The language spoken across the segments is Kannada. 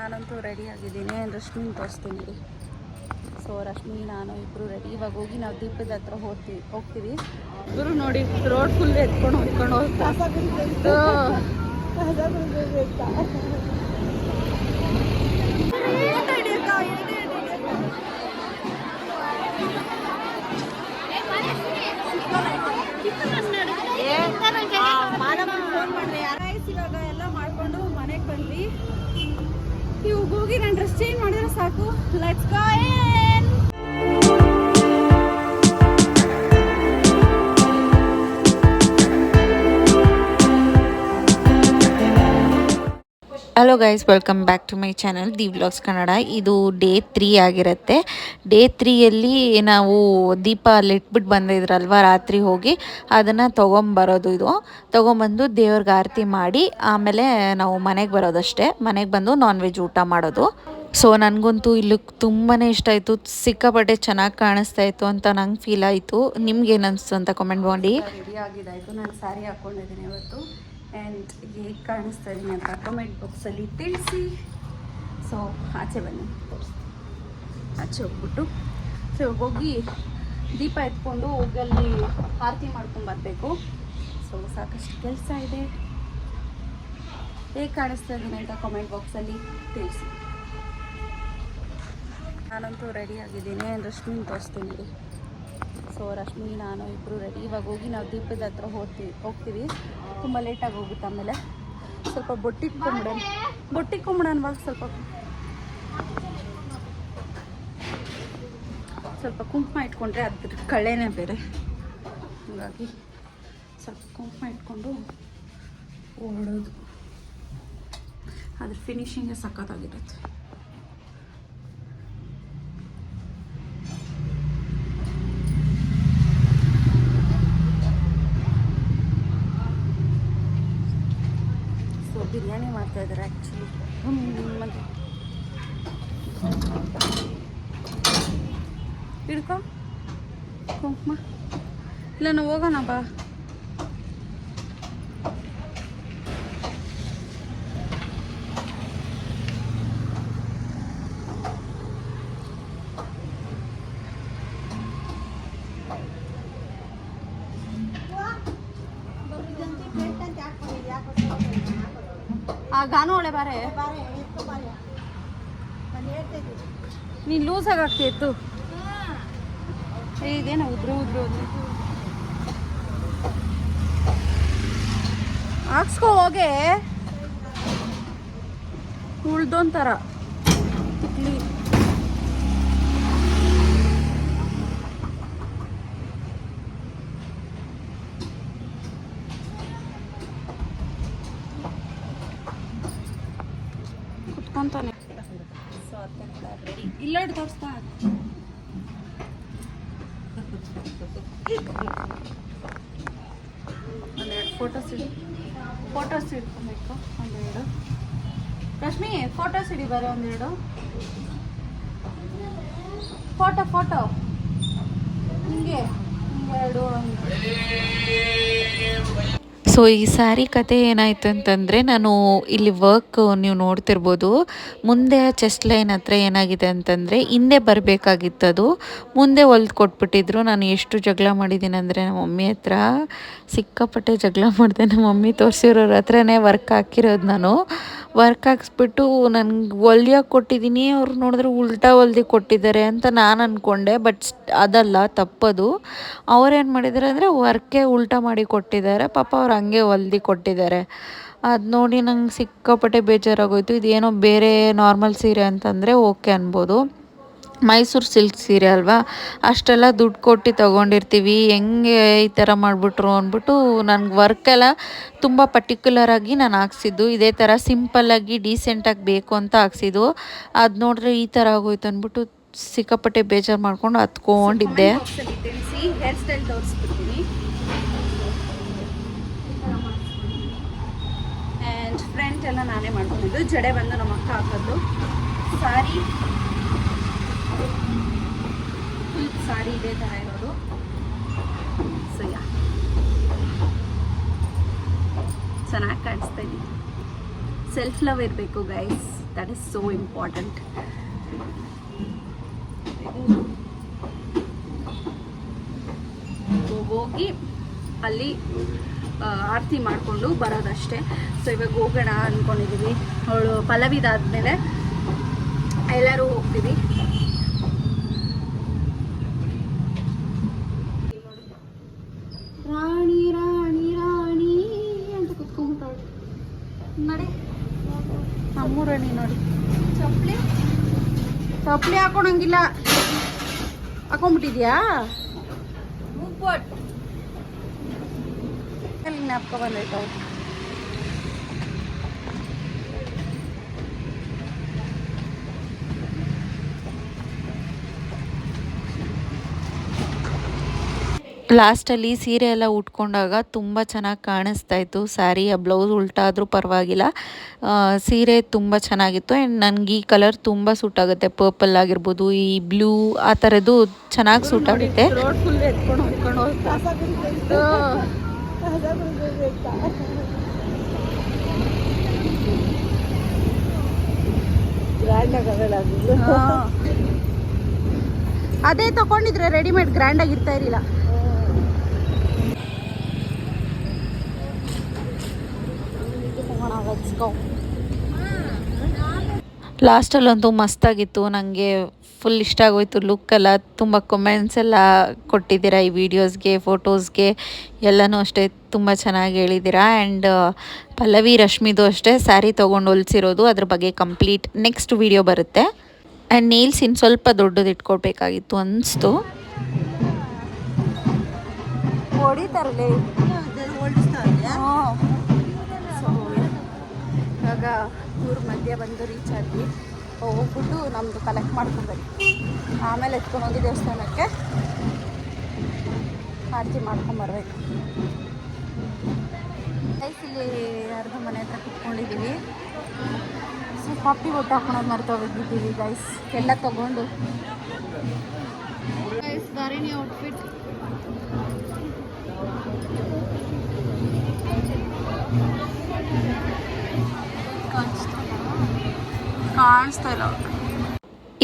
ನಾನಂತೂ ರೆಡಿ ಆಗಿದ್ದೀನಿ. ರಶ್ಮಿ ತೋರಿಸ್ತೀನಿ ರೀ ಸೊ ರಶ್ಮಿ ನಾನು ಇಬ್ಬರು ರೆಡಿ ಇವಾಗ ಹೋಗಿ ನಾವು ದೀಪದ ಹತ್ರ ಹೋಗ್ತೀವಿ ಹೋಗ್ತೀವಿ. ಇಬ್ಬರು ನೋಡಿ ರೋಡ್ ಫುಲ್ ಎತ್ಕೊಂಡು ಹೊತ್ಕೊಂಡು ಹೋಗ್ತಾ ಇವಾಗ ಎಲ್ಲ ಮಾಡ್ಕೊಂಡು ಮನೆಗೆ ಬಂದ್ವಿ ಇವಾಗ ಹೋಗಿ ನಾನು ಡ್ರೆಸ್ ಚೇಂಜ್ ಮಾಡಿದ್ರೆ ಸಾಕು. Let's go hello guys welcome back to my channel the vlogs Kannada ಇದು ಡೇ ತ್ರೀ ಆಗಿರುತ್ತೆ. ಡೇ ತ್ರೀಯಲ್ಲಿ ನಾವು ದೀಪ ಅಲ್ಲಿಟ್ಬಿಟ್ಟು ಬಂದಿದ್ರಲ್ವ ರಾತ್ರಿ ಹೋಗಿ, ಅದನ್ನು ತೊಗೊಂಬರೋದು ಇದು. ತೊಗೊಂಬಂದು ದೇವ್ರಿಗೆ ಆರತಿ ಮಾಡಿ, ಆಮೇಲೆ ನಾವು ಮನೆಗೆ ಬರೋದಷ್ಟೇ. ಮನೆಗೆ ಬಂದು ನಾನ್ ವೆಜ್ ಊಟ ಮಾಡೋದು. ಸೊ ನನಗಂತೂ ಇಲ್ಲಿ ತುಂಬಾ ಇಷ್ಟ ಆಯಿತು. ಸಿಕ್ಕಾಪಟ್ಟೆ ಚೆನ್ನಾಗಿ ಕಾಣಿಸ್ತಾ ಇತ್ತು ಅಂತ ನಂಗೆ ಫೀಲ್ ಆಯಿತು. ನಿಮ್ಗೆ ಏನು ಅನಿಸ್ತು ಅಂತ ಕಮೆಂಟ್ ಮಾಡಿ. ರೆಡಿ ನಾನು ಸ್ಯಾರಿ ಹಾಕ್ಕೊಂಡಿದ್ದೀನಿ ಇವತ್ತು. ಆ್ಯಂಡ್ ಹೇಗೆ ಕಾಣಿಸ್ತಾ ಇದ್ದೀನಿ ಅಂತ ಕಮೆಂಟ್ ಬಾಕ್ಸಲ್ಲಿ ತಿಳಿಸಿ ಸೊ ಆಚೆ ಬನ್ನಿ ತೋರಿಸ್ತೀನಿ ಆಚೆ ಹೋಗ್ಬಿಟ್ಟು ಸೊ ಹೋಗಿ ದೀಪ ಎತ್ಕೊಂಡು ಹೋಗಿ ಅಲ್ಲಿ ಆರತಿ ಮಾಡ್ಕೊಂಡು ಬರಬೇಕು ಸೊ ಸಾಕಷ್ಟು ಕೆಲಸ ಇದೆ ಹೇಗೆ ಕಾಣಿಸ್ತಾ ಇದ್ದೀನಿ ಅಂತ ಕಮೆಂಟ್ ಬಾಕ್ಸಲ್ಲಿ ತಿಳಿಸಿ ನಾನಂತೂ ರೆಡಿ ಆಗಿದ್ದೀನಿ. ರಶ್ಮಿನ ತೋರಿಸ್ತೀನಿ. ಸೊ ರಶ್ಮಿ, ನಾನು ಇಬ್ಬರು ರೆಡಿ ಇವಾಗ ಹೋಗಿ ನಾವು ದೀಪದ ಹತ್ರ ಹೋಗ್ತೀವಿ ಹೋಗ್ತೀವಿ. ತುಂಬ ಲೇಟಾಗಿ ಹೋಗುತ್ತೆ ಆಮೇಲೆ. ಸ್ವಲ್ಪ ಬೊಟ್ಟಿಟ್ಕೊಂಬಿಡೋಣ ಬೊಟ್ಟಿಟ್ಕೊಂಬಿಡೋಣವಾಗ ಸ್ವಲ್ಪ ಸ್ವಲ್ಪ ಕುಂಕುಮ ಇಟ್ಕೊಂಡ್ರೆ ಅದ್ರ ಕಳೆನೇ ಬೇರೆ. ಹಾಗಾಗಿ ಸ್ವಲ್ಪ ಕುಂಕುಮ ಇಟ್ಕೊಂಡು ಓಡೋದು. ಅದ್ರ ಫಿನಿಶಿಂಗೇ ಸಖತ್ತಾಗಿರುತ್ತೆ ಸೊ ಬಿರಿಯಾನಿ ಮಾಡ್ತಾ ಇದ್ದಾರೆ ಆ್ಯಕ್ಚುಲಿ ಹಿಡ್ಕೊ. ಕುಂಕುಮ. ಇಲ್ಲ ನಾವು ಹೋಗೋಣ ಬಾ. ಗಾನು ಒಳ್ಳೆ ಬಾರೆ. ನೀನು ಲೂಸ್ ಆಗ್ತಿ ಎತ್ತು ಏ, ಇದೇನ ಉದ್ರು ಉದ್ರು ಉದ್ರು. ಹಾಕ್ಸ್ಕೊ ಹೋಗೆ. ಉಳ್ದೊಂಥರ ಒಂದೆರಡು ಫೋಟೋಸ್ ಇಡಿ. ಫೋಟೋಸ್ ಇಟ್ಕೊಬೇಕು ಒಂದೆರಡು. ರಶ್ಮಿ ಫೋಟೋಸ್ ಇಡಿ ಬರೋ ಒಂದೆರಡು. ಫೋಟೋ ಫೋಟೋ ಹಿಂಗೆ ಹಿಂಗೆರಡು ಸೊ ಈ ಸ್ಯಾರಿ ಕತೆ ಏನಾಯಿತು ಅಂತಂದರೆ, ನಾನು ಇಲ್ಲಿ ವರ್ಕ್ ನೀವು ನೋಡ್ತಿರ್ಬೋದು, ಮುಂದೆ ಚೆಸ್ಟ್ ಲೈನ್ ಹತ್ರ ಏನಾಗಿದೆ ಅಂತಂದರೆ, ಹಿಂದೆ ಬರಬೇಕಾಗಿತ್ತು ಅದು. ಮುಂದೆ ಹೊಲ್ದು ಕೊಟ್ಬಿಟ್ಟಿದ್ರು. ನಾನು ಎಷ್ಟು ಜಗಳ ಮಾಡಿದ್ದೀನಿ ಅಂದರೆ, ನಮ್ಮ ಮಮ್ಮಿ ಹತ್ರ, ಸಿಕ್ಕಾಪಟ್ಟೆ ಜಗಳ ಮಾಡಿದೆ. ನಮ್ಮ ಮಮ್ಮಿ ತೋರಿಸಿರೋರ ಹತ್ರನೇ ವರ್ಕ್ ಹಾಕಿರೋದು ನಾನು. ವರ್ಕ್ ಹಾಕ್ಸ್ಬಿಟ್ಟು ನನಗೆ ಹೊಲ್ಯೋಕೆ ಕೊಟ್ಟಿದ್ದೀನಿ ಅವ್ರು ನೋಡಿದ್ರೆ ಉಲ್ಟಾ ಹೊಲ್ದಿ ಕೊಟ್ಟಿದ್ದಾರೆ ಅಂತ ನಾನು ಅಂದ್ಕೊಂಡೆ ಬಟ್ ಅದಲ್ಲ, ತಪ್ಪದು. ಅವ್ರೇನು ಮಾಡಿದ್ದಾರೆ ಅಂದರೆ ವರ್ಕೇ ಉಲ್ಟಾ ಮಾಡಿ ಕೊಟ್ಟಿದ್ದಾರೆ. ಪಾಪ ಅವ್ರು ಹಂಗೆ ಹೊಲ್ದಿ ಕೊಟ್ಟಿದ್ದಾರೆ. ಅದು ನೋಡಿ ನಂಗೆ ಸಿಕ್ಕಾಪಟ್ಟೆ ಬೇಜಾರಾಗೋಯಿತು. ಇದೇನೋ ಬೇರೆ ನಾರ್ಮಲ್ ಸೀರೆ ಅಂತಂದರೆ ಓಕೆ ಅನ್ಬೋದು. ಮೈಸೂರು ಸಿಲ್ಕ್ ಸೀರೆ ಅಲ್ವಾ? ಅಷ್ಟೆಲ್ಲ ದುಡ್ಡು ಕೊಟ್ಟು ತೊಗೊಂಡಿರ್ತೀವಿ. ಹೆಂಗೆ ಈ ಥರ ಮಾಡಿಬಿಟ್ರು ಅಂದ್ಬಿಟ್ಟು ನನಗೆ ವರ್ಕೆಲ್ಲ ತುಂಬ ಪರ್ಟಿಕ್ಯುಲರಾಗಿ ನಾನು ಹಾಕ್ಸಿದ್ದು. ಇದೇ ಥರ ಸಿಂಪಲ್ಲಾಗಿ ಡೀಸೆಂಟಾಗಿ ಬೇಕು ಅಂತ ಹಾಕ್ಸಿದ್ದು. ಅದು ನೋಡಿದ್ರೆ ಈ ಥರ ಆಗೋಯ್ತು ಅಂದ್ಬಿಟ್ಟು ಸಿಕ್ಕಾಪಟ್ಟೆ ಬೇಜಾರು ಮಾಡ್ಕೊಂಡು ಹತ್ಕೊಂಡಿದ್ದೆ. ಎಲ್ಲ ನಾನೇ ಮಾಡ್ಕೊಂಡಿದ್ದು. ಜಡೆ ಬಂದು ನಮ್ಮ ಅಕ್ಕ ಹಾಕೋದು ಸಾರಿ. ಸಾರಿ ಇದೇ ಥರ ಇರೋದು. ಸಯ್ಯ ಚೆನ್ನಾಗಿ ಕಾಣಿಸ್ತಾ ಸೆಲ್ಫ್ ಲವ್ ಇರಬೇಕು guys that is so important ಹೋಗಿ ಅಲ್ಲಿ ಆರತಿ ಮಾಡಿಕೊಂಡು ಬರೋದಷ್ಟೇ. ಸೊ ಇವಾಗ ಹೋಗೋಣ ಅಂದ್ಕೊಂಡಿದ್ದೀವಿ ಅವಳು ಪಲವಿದಾದ್ಮೇಲೆ ಎಲ್ಲರೂ ಹೋಗ್ತೀವಿ. ರಾಣಿ ರಾಣಿ ರಾಣಿ ಅಂತ ಕುತ್ಕೊಂಡ್ಬಿಟ್ಟವಳು ನೋಡಿ. ನಮ್ಮೂರ ರಾಣಿ ನೋಡಿ. ಚಪ್ಪಲಿ? ಚಪ್ಪಲಿ ಹಾಕೊಳಂಗಿಲ್ಲ ಹಾಕೊಂಡ್ಬಿಟ್ಟಿದ್ಯಾ? ಮುಗ್ಬಟ್ ಅಲ್ಲಿ ಜ್ಞಾಪಕ ಬಂದೈತೆ. ಅವ್ರು ಲಾಸ್ಟಲ್ಲಿ ಸೀರೆ ಎಲ್ಲ ಉಟ್ಕೊಂಡಾಗ ತುಂಬ ಚೆನ್ನಾಗಿ ಕಾಣಿಸ್ತಾ ಇತ್ತು. ಸ್ಯಾರಿ ಆ ಬ್ಲೌಸ್ ಉಲ್ಟಾದರೂ ಪರವಾಗಿಲ್ಲ. ಸೀರೆ ತುಂಬ ಚೆನ್ನಾಗಿತ್ತು. ಆ್ಯಂಡ್ ನನಗೆ ಈ ಕಲರ್ ತುಂಬ ಸೂಟ್ ಆಗುತ್ತೆ. ಪರ್ಪಲ್ ಆಗಿರ್ಬೋದು ಈ ಬ್ಲೂ ಆ ಥರದ್ದು ಚೆನ್ನಾಗಿ ಸೂಟ್ ಆಗುತ್ತೆ. ಅದೇ ತಗೊಂಡಿದ್ರೆ ರೆಡಿಮೇಡ್ ಗ್ರ್ಯಾಂಡ್ ಆಗಿರ್ತಾ ಇರಲಿಲ್ಲ. ಲಾಸ್ಟಲ್ಲಂತೂ ಮಸ್ತಾಗಿತ್ತು. ನನಗೆ ಫುಲ್ ಇಷ್ಟ ಆಗೋಯ್ತು ಲುಕ್ ಎಲ್ಲ ತುಂಬ ಕಮೆಂಟ್ಸ್ ಎಲ್ಲ ಕೊಟ್ಟಿದ್ದೀರಾ ಈ ವಿಡಿಯೋಸ್ಗೆ ಫೋಟೋಸ್ಗೆ ಎಲ್ಲನೂ ಅಷ್ಟೇ ತುಂಬ ಚೆನ್ನಾಗಿ ಹೇಳಿದ್ದೀರಾ. ಆ್ಯಂಡ್ ಪಲ್ಲವಿ ರಶ್ಮಿದು ಅಷ್ಟೇ ಸ್ಯಾರಿ ತೊಗೊಂಡು ಹೊಲಿಸಿರೋದು. ಅದ್ರ ಬಗ್ಗೆ ಕಂಪ್ಲೀಟ್ ನೆಕ್ಸ್ಟ್ ವಿಡಿಯೋ ಬರುತ್ತೆ. ಆ್ಯಂಡ್ ನೀಲ್ಸ್ ಇನ್ನು ಸ್ವಲ್ಪ ದೊಡ್ಡದು ಇಟ್ಕೊಳ್ಬೇಕಾಗಿತ್ತು ಸೊ ಇವಾಗ ಊರ ಮಧ್ಯೆ ಬಂದು ರೀಚ್ ಆದ್ವಿ. ಹೋಗ್ಬಿಟ್ಟು ನಮ್ಮದು ಕಲೆಕ್ಟ್ ಮಾಡ್ಕೊಬೇಕು ಆಮೇಲೆ ಎತ್ಕೊಂಡು ಹೋಗಿ ದೇವಸ್ಥಾನಕ್ಕೆ ಆರತಿ ಮಾಡ್ಕೊಂಬರ್ಬೇಕು ಇಲ್ಲಿ ಅರ್ಧ ಮನೆ ಹತ್ರ ಕುತ್ಕೊಂಡಿದ್ದೀವಿ ಸೊ ಕಾಫಿ ಒಟ್ಟು ಹಾಕೊಳೋದು ಮರ್ತೋಗಿದ್ದೀವಿ ಗೈಸ್ ಎಲ್ಲ ತಗೊಂಡು. ಗೈಸ್ ಧಾರಿಣಿ ಔಟ್ಫಿಟ್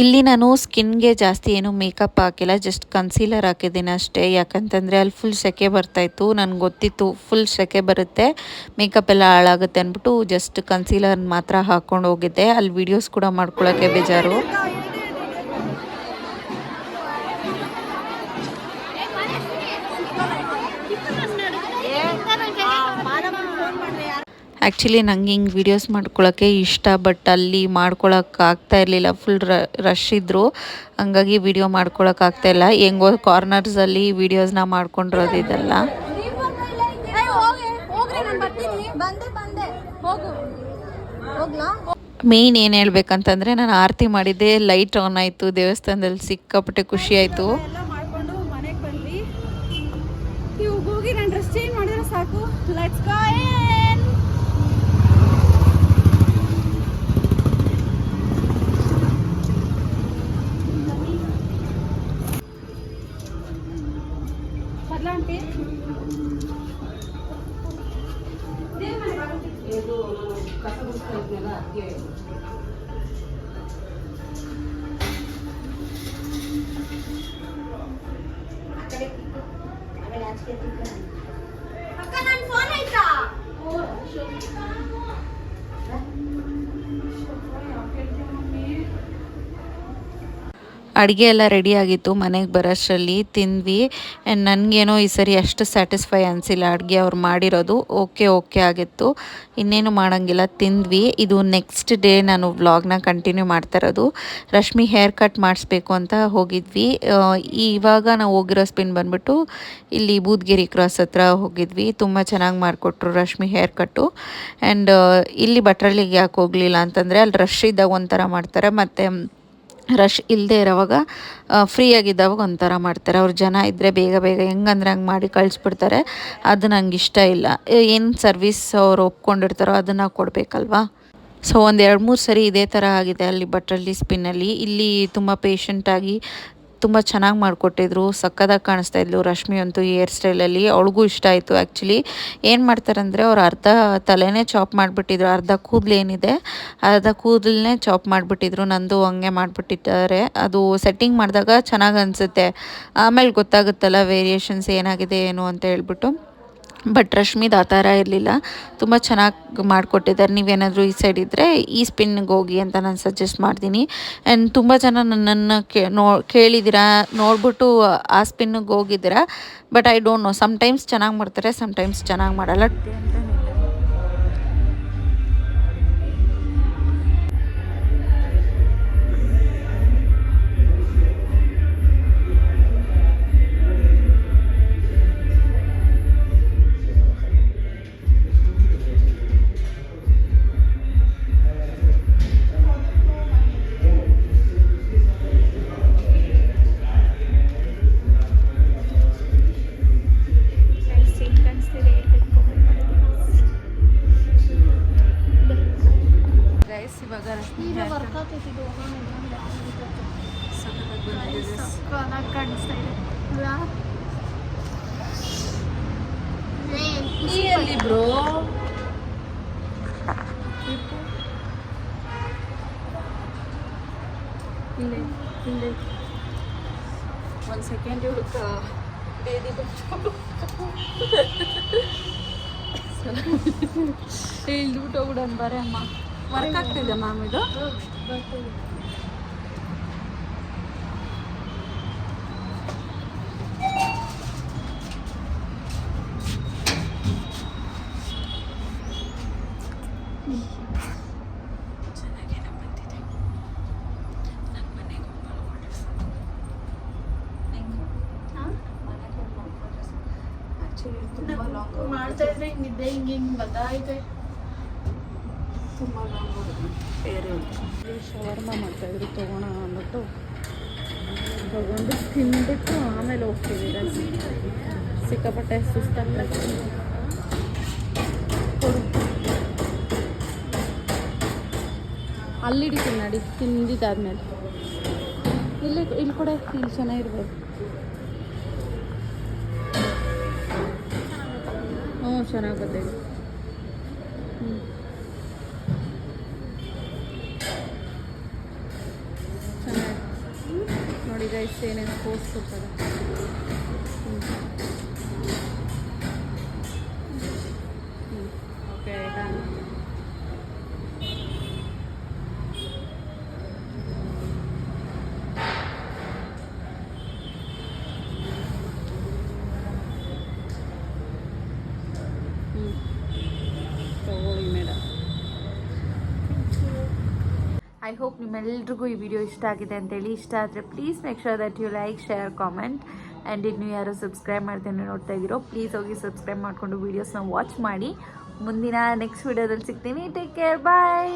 ಇಲ್ಲಿ. ನಾನು ಸ್ಕಿನ್ಗೆ ಜಾಸ್ತಿ ಏನು ಮೇಕಪ್ ಹಾಕಿಲ್ಲ ಜಸ್ಟ್ ಕನ್ಸೀಲರ್ ಹಾಕಿದ್ದೀನಿ ಅಷ್ಟೇ. ಯಾಕಂತಂದರೆ ಅಲ್ಲಿ ಫುಲ್ ಸೆಕೆ ಬರ್ತಾಯಿತ್ತು ನನಗೆ ಗೊತ್ತಿತ್ತು ಫುಲ್ ಸೆಕೆ ಬರುತ್ತೆ, ಮೇಕಪ್ ಎಲ್ಲ ಹಾಳಾಗುತ್ತೆ ಅಂದ್ಬಿಟ್ಟು ಜಸ್ಟ್ ಕನ್ಸೀಲರ್ ಮಾತ್ರ ಹಾಕ್ಕೊಂಡು ಹೋಗಿದ್ದೆ. ಅಲ್ಲಿ ವೀಡಿಯೋಸ್ ಕೂಡ ಮಾಡ್ಕೊಳ್ಳೋಕ್ಕೆ ಬೇಜಾರು. ಆ್ಯಕ್ಚುಲಿ ನಂಗೆ ಹಿಂಗೆ ವೀಡಿಯೋಸ್ ಮಾಡ್ಕೊಳ್ಳೋಕ್ಕೆ ಇಷ್ಟ ಬಟ್ ಅಲ್ಲಿ ಮಾಡ್ಕೊಳಕ್ಕೆ ಇರಲಿಲ್ಲ. ಫುಲ್ ರಶ್ ಇದ್ದರು ಹಂಗಾಗಿ ವಿಡಿಯೋ ಇಲ್ಲ. ಹೆಂಗೋ ಕಾರ್ನರ್ಸಲ್ಲಿ ವೀಡಿಯೋಸ್ನ ಮಾಡ್ಕೊಂಡಿರೋದು ಇದೆಲ್ಲ. ಬಂದೆ ಬಂದೆ ಹೋಗು ಹೋಗ್ಲಾ ಮೇಯ್ನ್ ಏನು ಹೇಳ್ಬೇಕಂತಂದರೆ ನಾನು ಆರತಿ ಮಾಡಿದ್ದೆ ಲೈಟ್ ಆನ್ ಆಯಿತು, ದೇವಸ್ಥಾನದಲ್ಲಿ ಸಿಕ್ಕಾಪಟ್ಟೆ ಖುಷಿ ಆಯಿತು. ಹೋಗಿ ನಾನು ಡ್ರೆಸ್ ಚೇಂಜ್ ಮಾಡಿದ್ರೆ ಸಾಕು. ಲೆಟ್ಸ್ ಗೋ ಅಡುಗೆ ಎಲ್ಲ ರೆಡಿ ಆಗಿತ್ತು, ಮನೆಗೆ ಬರೋಷ್ಟರಲ್ಲಿ ತಿಂದ್ವಿ. ಆ್ಯಂಡ್ ನನಗೇನೋ ಈ ಸರಿ ಅಷ್ಟು ಸ್ಯಾಟಿಸ್ಫೈ ಅನಿಸಿಲ್ಲ, ಅಡುಗೆ ಅವ್ರು ಮಾಡಿರೋದು. ಓಕೆ ಓಕೆ ಆಗಿತ್ತು. ಇನ್ನೇನು ಮಾಡೋಂಗಿಲ್ಲ, ತಿಂದ್ವಿ. ಇದು ನೆಕ್ಸ್ಟ್ ಡೇ ನಾನು ವ್ಲಾಗ್ನ ಕಂಟಿನ್ಯೂ ಮಾಡ್ತಾ ಇರೋದು. ರಶ್ಮಿ ಹೇರ್ ಕಟ್ ಮಾಡಿಸ್ಬೇಕು ಅಂತ ಹೋಗಿದ್ವಿ. ಇವಾಗ ನಾವು ಹೋಗಿರೋ ಸ್ಪಿನ್ ಬಂದ್ಬಿಟ್ಟು ಇಲ್ಲಿ ಬೂದ್ಗಿರಿ ಕ್ರಾಸ್ ಹತ್ರ ಹೋಗಿದ್ವಿ. ತುಂಬ ಚೆನ್ನಾಗಿ ಮಾಡಿಕೊಟ್ರು ರಶ್ಮಿ ಹೇರ್ ಕಟ್ಟು ಆ್ಯಂಡ್ ಇಲ್ಲಿ ಭಟ್ರಳ್ಳಿಗೆ ಯಾಕೆ ಹೋಗಲಿಲ್ಲ ಅಂತಂದರೆ, ಅಲ್ಲಿ ರಶ್ ಇದ್ದಾಗ ಒಂಥರ ಮಾಡ್ತಾರೆ. ಮತ್ತು ರಶ್ ಇಲ್ಲದೆ ಇರೋವಾಗ ಫ್ರೀ ಆಗಿದ್ದಾವಾಗ ಒಂಥರ ಮಾಡ್ತಾರೆ. ಅವ್ರು ಜನ ಇದ್ದರೆ ಬೇಗ ಬೇಗ ಹೆಂಗಂದ್ರೆ ಹಂಗೆ ಮಾಡಿ ಕಳಿಸ್ಬಿಡ್ತಾರೆ. ಅದು ನಂಗೆ ಇಷ್ಟ ಇಲ್ಲ. ಏನು ಸರ್ವಿಸ್ ಅವ್ರು ಒಪ್ಕೊಂಡಿರ್ತಾರೋ ಅದನ್ನು ಕೊಡಬೇಕಲ್ವಾ? ಸೊ ಒಂದು ಎರಡು ಮೂರು ಸರಿ ಇದೇ ಥರ ಆಗಿದೆ ಅಲ್ಲಿ ಭಟ್ರಲ್ಲಿ ಸ್ಪಿನ್ನಲ್ಲಿ ಇಲ್ಲಿ ತುಂಬ ಪೇಷಂಟಾಗಿ ತುಂಬ ಚೆನ್ನಾಗಿ ಮಾಡಿಕೊಟ್ಟಿದ್ರು ಸಕ್ಕದಾಗಿ ಕಾಣಿಸ್ತಾ ಇದ್ಲು ರಶ್ಮಿ ಅಂತೂ ಹೇರ್ ಸ್ಟೈಲಲ್ಲಿ ಅವಳಿಗೂ ಇಷ್ಟ ಆಯಿತು ಆ್ಯಕ್ಚುಲಿ ಏನು ಮಾಡ್ತಾರಂದರೆ ಅವ್ರು ಅರ್ಧ ತಲೆನೇ ಚಾಪ್ ಮಾಡಿಬಿಟ್ಟಿದ್ರು, ಅರ್ಧ ಕೂದಲು ಏನಿದೆ, ಅರ್ಧ ಕೂದಲನ್ನೇ ಚಾಪ್ ಮಾಡಿಬಿಟ್ಟಿದ್ರು, ನಂದು ಹಂಗೆ ಮಾಡಿಬಿಟ್ಟಿದ್ದಾರೆ. ಅದು ಸೆಟ್ಟಿಂಗ್ ಮಾಡಿದಾಗ ಚೆನ್ನಾಗಿ ಅನಿಸುತ್ತೆ. ಆಮೇಲೆ ಗೊತ್ತಾಗುತ್ತಲ್ಲ ವೇರಿಯೇಷನ್ಸ್ ಏನಾಗಿದೆ, ಏನು ಅಂತ ಹೇಳ್ಬಿಟ್ಟು. ಬಟ್ ರಶ್ಮಿದು ಆ ಥರ ಇರಲಿಲ್ಲ. ತುಂಬ ಚೆನ್ನಾಗಿ ಮಾಡಿಕೊಟ್ಟಿದ್ದಾರೆ. ನೀವೇನಾದರೂ ಈ ಸೈಡ್ ಇದ್ದರೆ ಈ ಸ್ಪಿನ್ಗೆ ಹೋಗಿ ಅಂತ ನಾನು ಸಜೆಸ್ಟ್ ಮಾಡ್ತೀನಿ. ಆ್ಯಂಡ್ ತುಂಬ ಜನ ನನ್ನನ್ನು ಕೇ, ನೋ ಕೇಳಿದ್ದೀರಾ ನೋಡ್ಬಿಟ್ಟು ಆ ಸ್ಪಿನ್ನಿಗೆ ಹೋಗಿದ್ದೀರಾ. But I don't know sometimes ಚೆನ್ನಾಗಿ ಮಾಡ್ತಾರೆ ಸಮ್ಟೈಮ್ಸ್ ಚೆನ್ನಾಗಿ ಮಾಡಲ್ಲ. ಇಲ್ಲೇ ಇಲ್ಲೇ. ಒಂದು ಸೆಕೆಂಡ್ ಹುಡುಕ, ಬೇದಿ ಬಂತು ಇಳ್ದ್ಬಿಟ್ಟು ಹೋಗ್ಬಿಡೋಣ ಬರೇ ಅಮ್ಮ. ವರ್ಕ್ ಆಗ್ತಿದೆ ಮ್ಯಾಮ್ ಇದು? ಮಾಡ್ತಾ ಇದ್ರೆ ಹಿಂಗೆ ಹಿಂಗೆ ಅಂದ್ಬಿಟ್ಟು ತಗೊಂಡು ತಿನ್ಬಿಟ್ಟು ಆಮೇಲೆ ಹೋಗ್ತೀವಿ. ಸಿಕ್ಕಾಪಟ್ಟೆ ಸುಸ್ತಾಗ್ತದೆ ಅಲ್ಲಿಡಿ ಅಲ್ಲಿ ಹಿಡಿತೀನಿ ನಡಿ ತಿಂದಿದ್ದಾದ್ಮೇಲೆ ಇಲ್ಲಿ ಇಲ್ಲಿ ಕೂಡ, ಇಲ್ಲಿ ಚೆನ್ನಾಗಿರ್ಬೋದು ಚೆನ್ನಾಗಿ ಬಂದಿದೆ ಹ್ಞೂ ಚೆನ್ನಾಗಿ ನೋಡಿ ಗೈಸ್ ಏನೇನು ಕೋರ್ಸ್ ಕೊಡ್ತಾರೆ. ಓಕೆ ಐ ಹೋಪ್ ನಿಮ್ಮೆಲ್ರಿಗೂ ಈ ವಿಡಿಯೋ ಇಷ್ಟ ಆಗಿದೆ ಅಂತೇಳಿ ಇಷ್ಟ ಆದರೆ please make sure that you like share comment and ಇನ್ನು ಯಾರು ಸಬ್ಸ್ಕ್ರೈಬ್ ಮಾಡ್ತೇನೆ ನೋಡ್ತಾ ಇದ್ದೀರೋ ಪ್ಲೀಸ್ ಹೋಗಿ ಸಬ್ಸ್ಕ್ರೈಬ್ ಮಾಡಿಕೊಂಡು ವೀಡಿಯೋಸ್ನ ವಾಚ್ ಮಾಡಿ. ಮುಂದಿನ ನೆಕ್ಸ್ಟ್ ವಿಡಿಯೋದಲ್ಲಿ ಸಿಗ್ತೀನಿ. Take care bye